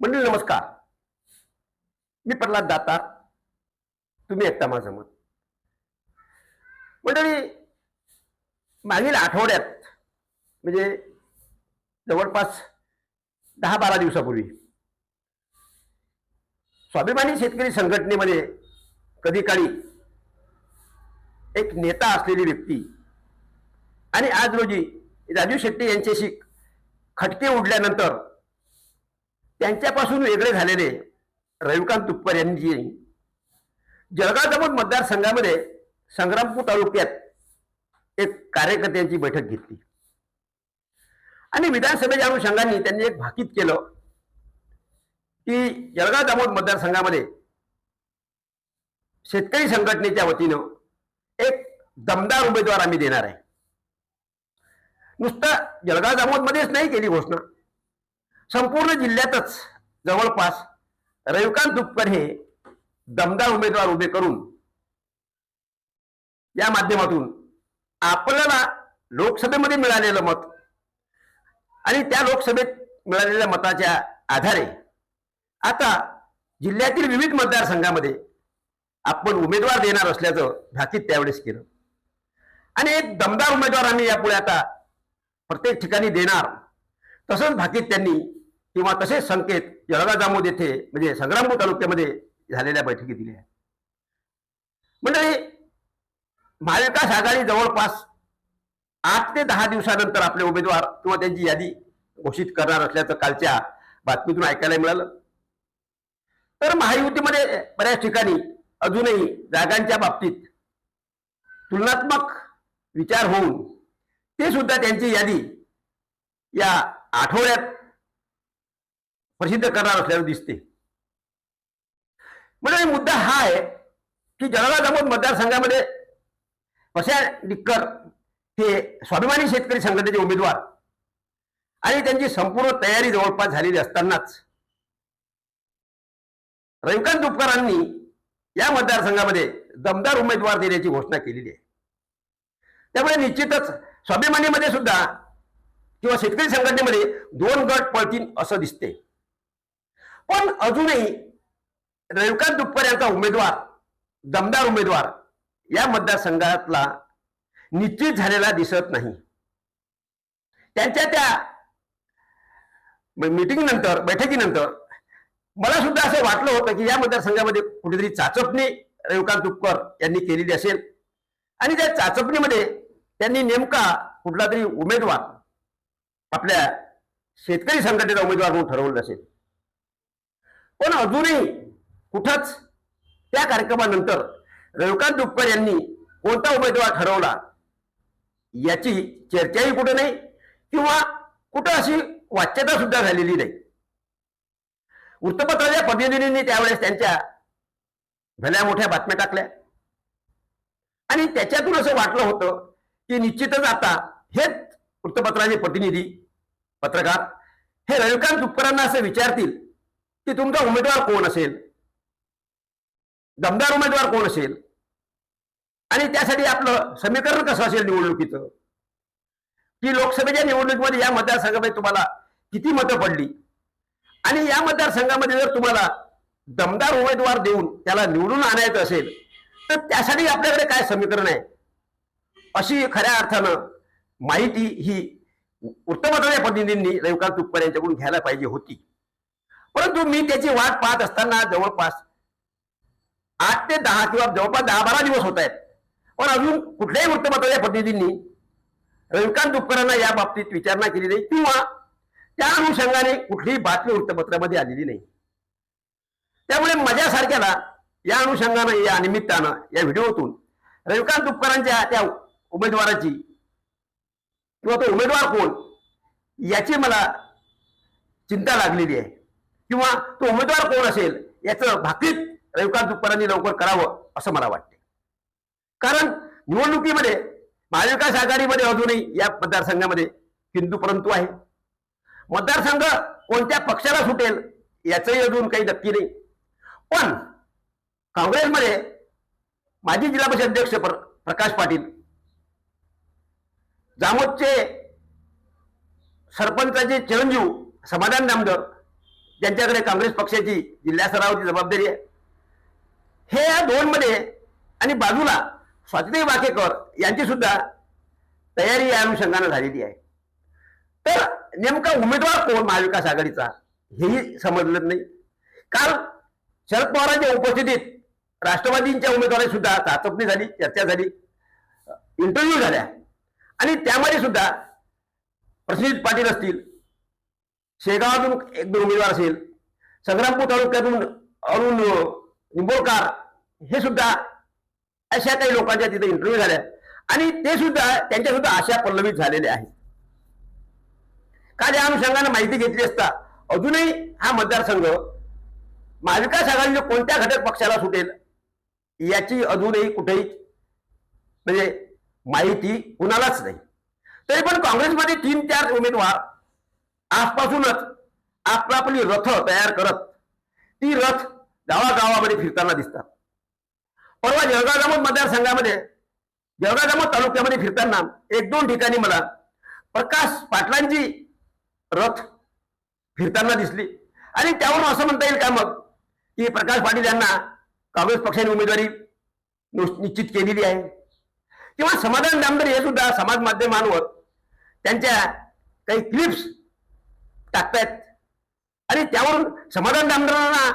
मंडळी नमस्कार. मी प्रल्हाद दातार. तुम्ही ऐकता माझं मत. मंडळी मागील आठवड्यात म्हणजे जवळपास दहा बारा दिवसापूर्वी स्वाभिमानी शेतकरी संघटनेमध्ये कधी काळी एक नेता असलेली व्यक्ती आणि आज रोजी राजू शेट्टी यांच्याशी खटके उडल्यानंतर त्यांच्यापासून वेगळे झालेले रविकांत तुप्पर यांनी जळगाव दमोद मतदारसंघामध्ये संग्रामपूर तालुक्यात एक कार्यकर्त्यांची बैठक घेतली. आणि विधानसभेच्या अनुषंगाने त्यांनी एक भाकीत केलं की जळगाव दामोद मतदारसंघामध्ये शेतकरी संघटनेच्या वतीनं एक दमदार उमेदवार आम्ही देणार आहे. नुसतं जळगाव दामोदमध्येच नाही केली घोषणा. संपूर्ण जिल्ह्यातच जवळपास रविकांत तुपकर हे दमदार उमेदवार उभे करून या माध्यमातून आपल्याला लोकसभेमध्ये मिळालेलं मत आणि त्या लोकसभेत मिळालेल्या मताच्या आधारे आता जिल्ह्यातील विविध मतदारसंघामध्ये आपण उमेदवार देणार असल्याचं भाकीत त्यावेळेस केलं. आणि एक दमदार उमेदवार आम्ही यापुढे आता प्रत्येक ठिकाणी देणार. तसंच भाकीत त्यांनी किंवा तसेच संकेत जळगाव जामोद येथे म्हणजे संग्रामपूर तालुक्यामध्ये झालेल्या बैठकीत दिले आहेत. म्हणजे महाविकास आघाडी जवळपास आठ ते दहा दिवसानंतर आपले उमेदवार किंवा त्यांची यादी घोषित करणार असल्याचं कालच्या बातमीतून ऐकायला मिळालं. तर महायुतीमध्ये बऱ्याच ठिकाणी अजूनही जागांच्या बाबतीत तुलनात्मक विचार होऊन ते सुद्धा त्यांची यादी या आठवड्यात प्रसिद्ध करणार असल्याचं दिसते. म्हणजे मुद्दा हा आहे की जळगाव दामोद मतदारसंघामध्ये कशा डिक्कर हे स्वाभिमानी शेतकरी संघटनेचे उमेदवार आणि त्यांची संपूर्ण तयारी जवळपास झालेली असतानाच रविकांत दुपकरांनी या मतदारसंघामध्ये दमदार उमेदवार देण्याची घोषणा केलेली आहे. त्यामुळे निश्चितच स्वाभिमानीमध्ये सुद्धा किंवा शेतकरी संघटनेमध्ये दोन गट पळतील असं दिसते. पण अजूनही रेवकांत दुप्पर यांचा उमेदवार दमदार उमेदवार या मतदारसंघातला निश्चित झालेला दिसत नाही. त्यांच्या त्या मीटिंग नंतर बैठकीनंतर मला सुद्धा असं वाटलं होतं की या मतदारसंघामध्ये कुठेतरी चाचपणी रेवकांत तुपकर यांनी केलेली असेल. आणि त्या चाचपणीमध्ये त्यांनी नेमका कुठला तरी उमेदवार आपल्या शेतकरी संघटनेचा उमेदवार म्हणून ठरवलं असेल. पण अजूनही कुठंच त्या कार्यक्रमानंतर रविकांत दुपकर यांनी कोणता उमेदवार ठरवला याची चर्चाही कुठं नाही किंवा कुठं अशी वाच्यता सुद्धा झालेली नाही. वृत्तपत्राच्या प्रतिनिधींनी त्यावेळेस त्यांच्या भल्या मोठ्या बातम्या टाकल्या. आणि त्याच्यातून असं वाटलं होतं की निश्चितच आता हेच वृत्तपत्राचे प्रतिनिधी पत्रकार हे रविकांत तुपकरांना असं विचारतील की तुमचा उमेदवार कोण असेल? दमदार उमेदवार कोण असेल? आणि त्यासाठी आपलं समीकरण कसं असेल निवडणुकीचं? की लोकसभेच्या निवडणुकीमध्ये या मतदारसंघामध्ये तुम्हाला किती मतं पडली? आणि या मतदारसंघामध्ये जर तुम्हाला दमदार उमेदवार देऊन त्याला निवडून आणायचं असेल तर त्यासाठी आपल्याकडे काय समीकरण आहे? अशी खऱ्या अर्थानं माहिती ही वृत्तपत्राच्या प्रतिनिधींनी रविकांत तुपकर यांच्याकडून घ्यायला पाहिजे होती. परंतु मी त्याची वाट पाहत असताना जवळपास आठ ते दहा किंवा जवळपास दहा बारा दिवस होत आहेत. पण अजून कुठल्याही वृत्तपत्राच्या प्रतिनिधींनी रविकांत तुपकरांना या बाबतीत विचारणा केली नाही किंवा त्या अनुषंगाने कुठलीही बातमी वृत्तपत्रामध्ये आलेली नाही. त्यामुळे माझ्यासारख्याला या अनुषंगानं या निमित्तानं या व्हिडिओतून रविकांत तुपकरांच्या त्या उमेदवाराची किंवा तो उमेदवार कोण याची मला चिंता लागलेली आहे. किंवा तो उमेदवार कोण असेल याचं भाकीत रविकांत तुपकरांनी लवकर करावं असं मला वाटते. कारण निवडणुकीमध्ये महाविकास आघाडीमध्ये अजूनही या मतदारसंघामध्ये हिंदू परंतु आहे. मतदारसंघ कोणत्या पक्षाला सुटेल याचंही अजून काही नक्की नाही. पण काँग्रेसमध्ये माजी जिल्हा परिषद अध्यक्ष प्रकाश पाटील जामोदचे सरपंचाचे चिरंजीव समाधान नामदर ज्यांच्याकडे काँग्रेस पक्षाची जिल्हा स्तरावरची जबाबदारी आहे. हे या दोन मध्ये आणि बाजूला स्वाती वाकेकर यांची सुद्धा तयारी या अनुषंगानं झालेली आहे. तर नेमका उमेदवार कोण महाविकास आघाडीचा हेही समजलं नाही. काल शरद पवारांच्या उपस्थितीत राष्ट्रवादींच्या उमेदवारी सुद्धा चाचपणी झाली चर्चा झाली इंटरव्ह्यू झाल्या. आणि त्यामध्ये सुद्धा प्रसिद्ध पाटील असतील शेगावातून एक दोन उमेदवार असेल. संग्रामपूर तालुक्यातून अरुण निंबोळकर हे सुद्धा अशा काही लोकांच्या तिथे इंटरव्ह्यू झाल्या. आणि ते सुद्धा त्यांच्या सुद्धा आशा पल्लवीत झालेले आहेत. काल या अनुषंगाने माहिती घेतली असता अजूनही हा मतदारसंघ महाविकास आघाडीने कोणत्या घटक पक्षाला सुटेल याची अजूनही कुठेही म्हणजे माहिती कुणालाच नाही. तरी पण काँग्रेसमध्ये तीन चार उमेदवार आजपासूनच आपली रथ तयार करत ती रथ गावागावामध्ये फिरताना दिसतात. परवा जळगाव जामोद मतदारसंघामध्ये जळगाव जामोद तालुक्यामध्ये फिरताना एक दोन ठिकाणी मला प्रकाश पाटलांची रथ फिरताना दिसली. आणि त्यावरून असं म्हणता येईल का मग की प्रकाश पाटील यांना काँग्रेस पक्षाने उमेदवारी निश्चित केलेली आहे. किंवा समाधान दामदर हे सुद्धा समाज माध्यमांवर त्यांच्या काही क्लिप्स टाकतायत. आणि त्यावरून समाधान दामदारांना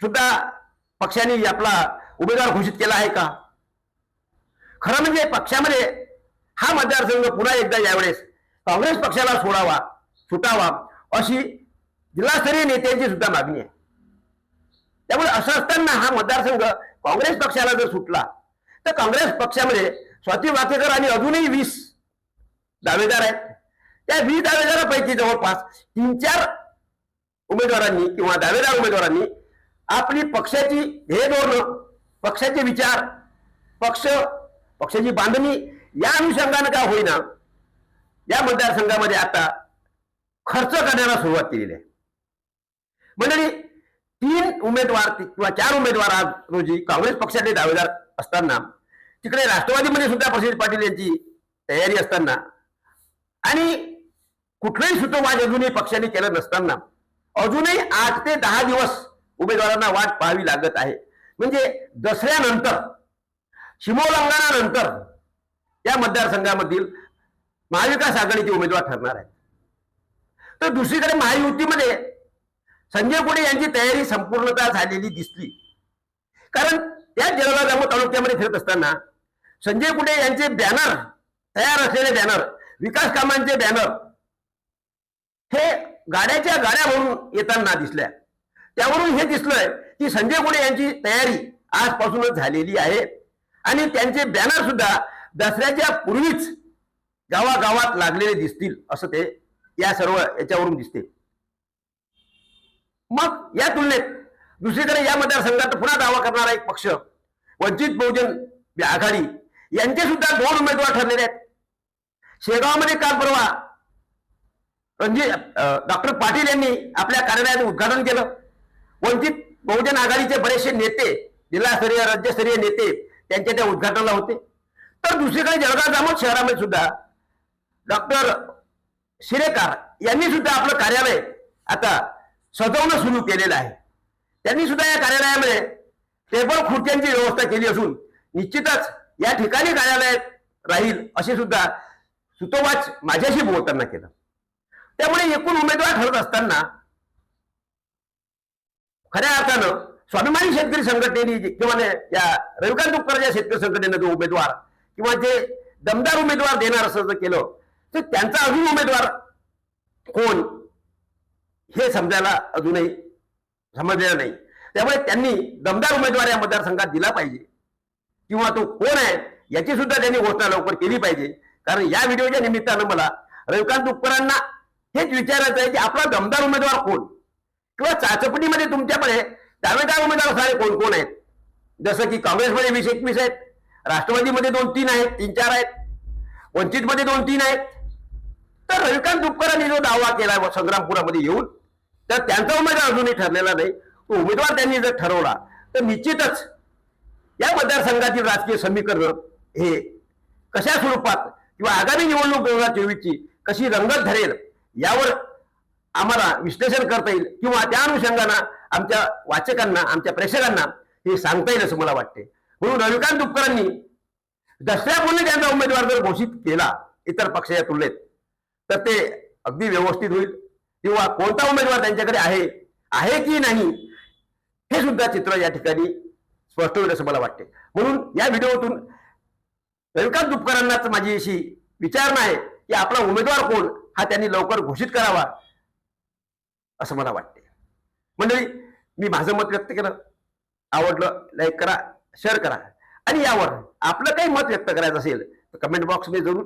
सुद्धा पक्षाने आपला उमेदवार घोषित केला आहे का? खरं म्हणजे पक्षामध्ये हा मतदारसंघ पुन्हा एकदा यावेळेस काँग्रेस पक्षाला सोडावा सुटावा अशी जिल्हास्तरीय नेत्यांची सुद्धा मागणी आहे. त्यामुळे असं असताना हा मतदारसंघ काँग्रेस पक्षाला जर सुटला तर काँग्रेस पक्षामध्ये स्वाती वाकेकर आणि अजूनही वीस दावेदार आहेत. त्या वीस दावेदारापैकी जवळपास तीन चार उमेदवारांनी किंवा दावेदार उमेदवारांनी आपली पक्षाची हे धोरणं पक्षाचे विचार पक्ष पक्षाची बांधणी या अनुषंगानं का होईना या मतदारसंघामध्ये आता खर्च करण्याला सुरुवात केलेली आहे. मंडळी तीन उमेदवार किंवा चार उमेदवार आज रोजी काँग्रेस पक्षाचे दावेदार असताना तिकडे राष्ट्रवादीमध्ये सुद्धा प्रसिद्ध पाटील यांची तयारी असताना आणि कुठलंही सुतोवाज अजूनही पक्षाने केलं नसताना. अजूनही आठ ते दहा दिवस उमेदवारांना वाट पाहावी लागत आहे. म्हणजे दसऱ्यानंतर शिमोल्लंघनानंतर या मतदारसंघामधील महाविकास आघाडीचे उमेदवार ठरणार आहेत. तर दुसरीकडे महायुतीमध्ये संजय कोडे यांची तयारी संपूर्णतः झालेली दिसली. कारण त्या जळगाव तालुक्यामध्ये फिरत असताना संजय कुडे यांचे बॅनर तयार असलेले बॅनर विकास कामांचे बॅनर हे गाड्याच्या गाड्या भरून येताना दिसल्या. त्यावरून हे दिसलंय की संजय कुडे यांची तयारी आजपासूनच झालेली आहे. आणि त्यांचे बॅनर सुद्धा दसऱ्याच्या पूर्वीच गावागावात लागलेले दिसतील असं ते या सर्व याच्यावरून दिसते. मग या तुलनेत दुसरीकडे या मतदारसंघात पुन्हा दावा करणारा एक पक्ष वंचित बहुजन आघाडी यांचे सुद्धा दोन उमेदवार ठरलेले आहेत. शेगावमध्ये काल परवा म्हणजे, रणजित डॉक्टर पाटील यांनी आपल्या कार्यालयाचं उद्घाटन केलं. वंचित बहुजन आघाडीचे बरेचसे नेते जिल्हास्तरीय राज्यस्तरीय नेते त्यांच्या त्या उद्घाटनाला होते. तर दुसरीकडे जळगाव जामोद शहरामध्ये सुद्धा डॉक्टर शिरेकार यांनी सुद्धा आपलं कार्यालय आता सजवणं सुरू केलेलं आहे. त्यांनी सुद्धा या कार्यालयामध्ये टेबल खुर्च्यांची व्यवस्था केली असून निश्चितच या ठिकाणी कार्यालयात राहील असे सुद्धा सुतोवाच माझ्याशी बोलताना केलं. त्यामुळे एकूण उमेदवार ठरत असताना खऱ्या अर्थानं स्वाभिमानी शेतकरी संघटनेने किंवा या रविकांत उपकरच्या शेतकरी संघटनेनं जो उमेदवार किंवा जे दमदार उमेदवार देणार असं जर केलं तर त्यांचा अजून उमेदवार कोण? हे समजायला अजूनही समजलेलं नाही. त्यामुळे त्यांनी दमदार उमेदवार या मतदारसंघात दिला पाहिजे. किंवा तो कोण आहे याची सुद्धा त्यांनी घोषणा लवकर केली पाहिजे. कारण या व्हिडिओच्या निमित्तानं मला रविकांत उपकरांना हेच विचारायचं आहे की आपला दमदार उमेदवार कोण? किंवा चाचपणीमध्ये तुमच्याकडे दावेदार उमेदवार सारे कोण कोण आहेत? जसं की काँग्रेसमध्ये वीस एकवीस आहेत राष्ट्रवादीमध्ये दोन तीन आहेत तीन चार आहेत वंचितमध्ये दोन तीन आहेत. तर रविकांत उपकरांनी जो दावा केला संग्रामपुरामध्ये येऊन तर त्यांचा उमेदवार अजूनही ठरलेला नाही. तो उमेदवार त्यांनी जर ठरवला तर निश्चितच या मतदारसंघातील राजकीय समीकरण हे कशा स्वरूपात किंवा आगामी निवडणूक दोन हजार चोवीसची कशी रंगत धरेल यावर आम्हाला विश्लेषण करता येईल किंवा त्या अनुषंगानं आमच्या वाचकांना आमच्या प्रेक्षकांना हे सांगता येईल असं मला वाटते म्हणून रविकांत दुपकरांनी दसऱ्यापूर्वी त्यांचा उमेदवार जर घोषित केला इतर पक्षाच्या तुलनेत तर ते अगदी व्यवस्थित होईल. किंवा कोणता उमेदवार त्यांच्याकडे आहे आहे की नाही हे सुद्धा चित्र या ठिकाणी स्पष्ट होईल असं मला वाटते म्हणून या व्हिडिओतून रविकांत दुपकरांनाच माझी अशी विचारणा आहे की आपला उमेदवार कोण? हा त्यांनी लवकर घोषित करावा असं मला वाटते मंडळी मी माझं मत व्यक्त केलं. आवडलं लाईक करा शेअर करा. आणि यावर आपलं काही मत व्यक्त करायचं असेल तर कमेंट बॉक्समध्ये जरूर